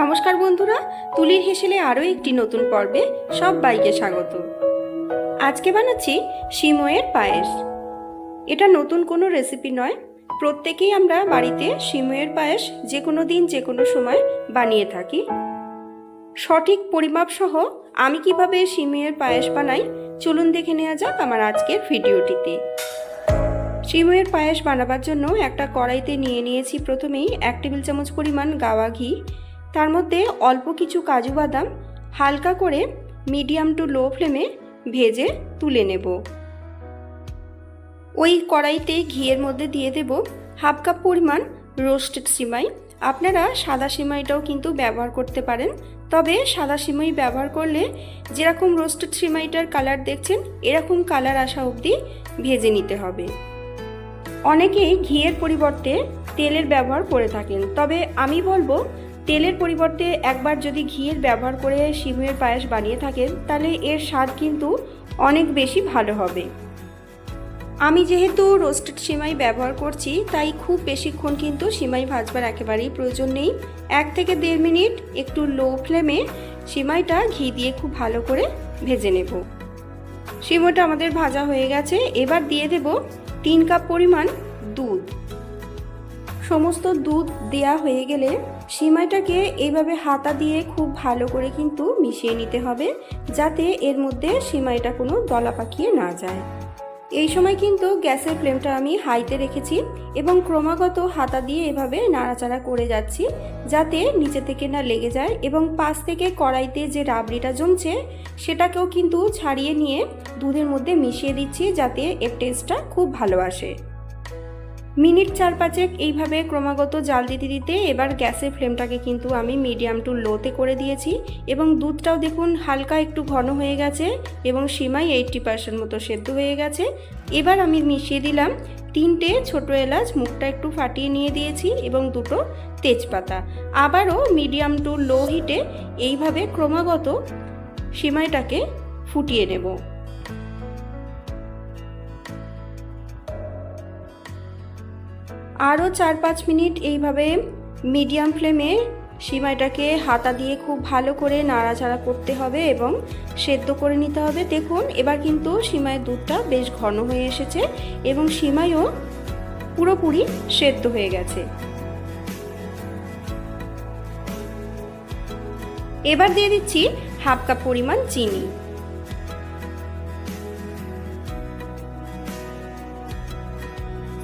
নমস্কার বন্ধুরা, তুলির হেসেলে আরও একটি নতুন পর্বে সব বাইকে স্বাগত। আজকে বানাচ্ছি সিময়ের পায়েস। এটা নতুন কোনো রেসিপি নয়, প্রত্যেকেই আমরা বাড়িতে সিময়ের পায়েস যে কোনো দিন, যে কোনো সময় বানিয়ে থাকি। সঠিক পরিমাপ সহ আমি কীভাবে সিময়ের পায়েস বানাই, চলুন দেখে নেওয়া যাক আমার আজকের ভিডিওটিতে। সিময়ের পায়েস বানাবার জন্য একটা কড়াইতে নিয়ে নিয়েছি প্রথমেই এক টেবিল চামচ পরিমাণ গাওয়া ঘি তার মধ্যে অল্প কিছু কাজু বাদাম হালকা করে মিডিয়াম টু লো ফ্লেমে ভেজে তুলে নেব। ওই কড়াইতে ঘিয়ের মধ্যে দিয়ে দেব হাফ কাপ পরিমাণ রোস্টেড সিমাই। আপনারা সাদা সিমাইটাও কিন্তু ব্যবহার করতে পারেন, তবে সাদা সিমাই ব্যবহার করলে যেরকম রোস্টেড সিমাইটার কালার দেখছেন, এরকম কালার আসা অবধি ভেজে নিতে হবে। অনেকেই ঘিয়ের পরিবর্তে তেলের ব্যবহার করে থাকেন, তবে আমি বলব তেলের পরিবর্তে একবার যদি ঘিয়ের ব্যবহার করে সিমের পায়েস বানিয়ে থাকেন, তাহলে এর স্বাদ কিন্তু অনেক বেশি ভালো হবে। আমি যেহেতু রোস্টেড সিমাই ব্যবহার করছি, তাই খুব বেশিক্ষণ কিন্তু সিমাই ভাজবার একেবারেই প্রয়োজন নেই। এক থেকে দেড় মিনিট একটু লো ফ্লেমে সিমাইটা ঘি দিয়ে খুব ভালো করে ভেজে নেব। সিমোটা আমাদের ভাজা হয়ে গেছে। এবার দিয়ে দেব তিন কাপ পরিমাণ দুধ। সমস্ত দুধ দেয়া হয়ে গেলে সিমাইটাকে এইভাবে হাতা দিয়ে খুব ভালো করে কিন্তু মিশিয়ে নিতে হবে, যাতে এর মধ্যে সিমাইটা কোনো দলা পাকিয়ে না যায়। এই সময় কিন্তু গ্যাসের ফ্লেমটা আমি হাইতে রেখেছি এবং ক্রমাগত হাতা দিয়ে এভাবে নাড়াচাড়া করে যাচ্ছি, যাতে নিচে থেকে না লেগে যায় এবং পাশ থেকে কড়াইতে যে রাবড়িটা জমছে, সেটাকেও কিন্তু ছাড়িয়ে নিয়ে দুধের মধ্যে মিশিয়ে দিচ্ছি, যাতে এর টেস্টটা খুব ভালো আসে। মিনিট চার পাঁচেক এইভাবে ক্রমাগত জাল দিতে দিতে এবার গ্যাসের ফ্লেমটাকে কিন্তু আমি মিডিয়াম টু লোতে করে দিয়েছি এবং দুধটাও দেখুন হালকা একটু ঘন হয়ে গেছে এবং সিমাই এইটটি পার্সেন্ট মতো সেদ্ধ হয়ে গেছে। এবার আমি মিশিয়ে দিলাম তিনটে ছোট এলাচ, মুখটা একটু ফাটিয়ে নিয়ে দিয়েছি এবং দুটো তেজপাতা। আবারও মিডিয়াম টু লো হিটে এইভাবে ক্রমাগত সিমাইটাকে ফুটিয়ে নেব। আরও চার পাঁচ মিনিট এইভাবে মিডিয়াম ফ্লেমে সিমাইটাকে হাতা দিয়ে খুব ভালো করে নাড়াচাড়া করতে হবে এবং সেদ্ধ করে নিতে হবে। দেখুন, এবার কিন্তু সিমাইয়ের দুধটা বেশ ঘন হয়ে এসেছে এবং সিমাইও পুরোপুরি সেদ্ধ হয়ে গেছে। এবার দিয়ে দিচ্ছি হাফ কাপ পরিমাণ চিনি।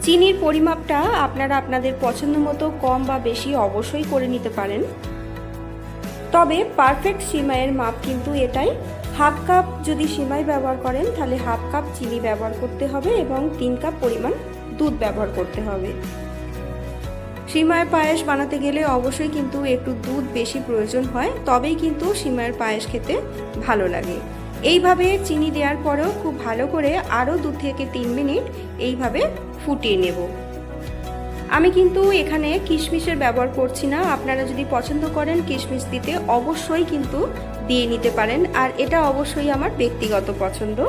চিনির পরিমাপটা আপনারা আপনাদের পছন্দ মতো কম বা বেশি অবশ্যই করে নিতে পারেন। তবে পারফেক্ট সিমাইয়ের মাপ কিন্তু এটাই। হাফ কাপ যদি সিমাই ব্যবহার করেন, তাহলে হাফ কাপ চিনি ব্যবহার করতে হবে এবং তিন কাপ পরিমাণ দুধ ব্যবহার করতে হবে। সিমাইয়ের পায়েস বানাতে গেলে অবশ্যই কিন্তু একটু দুধ বেশি প্রয়োজন হয়, তবেই কিন্তু সিমাইয়ের পায়েস খেতে ভালো লাগে। এইভাবে চিনি দেওয়ার পরেও খুব ভালো করে আরও দু থেকে তিন মিনিট এইভাবে ফুটিয়ে নেব। আমি কিন্তু এখানে কিশমিশের ব্যবহার করছি না। আপনারা যদি পছন্দ করেন কিশমিশ দিতে, অবশ্যই কিন্তু দিয়ে নিতে পারেন। আর এটা অবশ্যই আমার ব্যক্তিগত পছন্দ।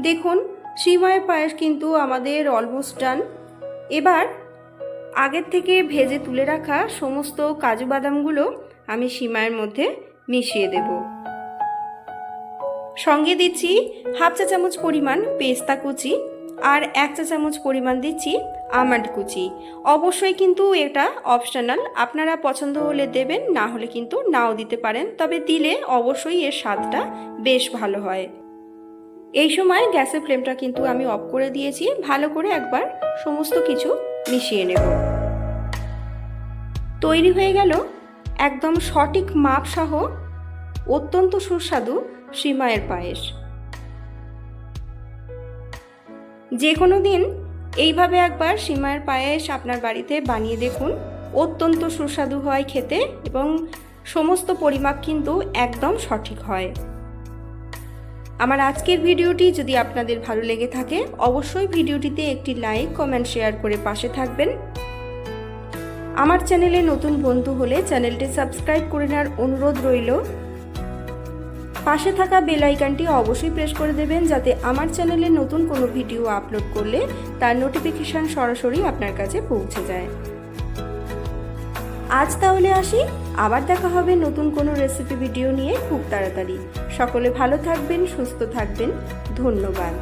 দেখুন সিমায়ের পায়েস কিন্তু আমাদের অলমোস্ট ডান এবার আগের থেকে ভেজে তুলে রাখা সমস্ত কাজু বাদামগুলো আমি সিমায়ের মধ্যে মিশিয়ে দেবো। সঙ্গে দিচ্ছি হাফ চা চামচ পরিমাণ পেস্তা কুচি আর এক চা চামচ পরিমাণ দিচ্ছি আমন্ড কুচি। অবশ্যই কিন্তু এটা অপশনাল আপনারা পছন্দ হলে দেবেন, না হলে কিন্তু নাও দিতে পারেন, তবে দিলে অবশ্যই এর স্বাদটা বেশ ভালো হয়। এই সময় গ্যাসের ফ্লেমটা কিন্তু আমি অফ করে দিয়েছি, ভালো করে একবার সমস্ত কিছু মিশিয়ে নেব। তৈরি হয়ে গেল একদম সঠিক মাপ সহ অত্যন্ত সুস্বাদু শ্রীমায়ের পায়েস। যে কোনো দিন এইভাবে একবার সীমায়ের পায়েস আপনার বাড়িতে বানিয়ে দেখুন। অত্যন্ত সুস্বাদু হয় খেতে এবং সমস্ত পরিমাপ কিন্তু একদম সঠিক হয়। আমার আজকের ভিডিওটি যদি আপনাদের ভালো লেগে থাকে, অবশ্যই ভিডিওটিতে একটি লাইক, কমেন্ট, শেয়ার করে পাশে থাকবেন। আমার চ্যানেলে নতুন বন্ধু হলে চ্যানেলটি সাবস্ক্রাইব করে নেওয়ার অনুরোধ রইল। পাশে থাকা বেল আইকনটি অবশ্যই প্রেস করে দেবেন যাতে আমার চ্যানেলে নতুন কোনো ভিডিও আপলোড করলে তার নোটিফিকেশান সরাসরি আপনার কাছে পৌঁছে যায়। আজ তাহলে আসি, আবার দেখা হবে নতুন কোনো রেসিপি ভিডিও নিয়ে খুব তাড়াতাড়ি। সকলে ভালো থাকবেন, সুস্থ থাকবেন, ধন্যবাদ।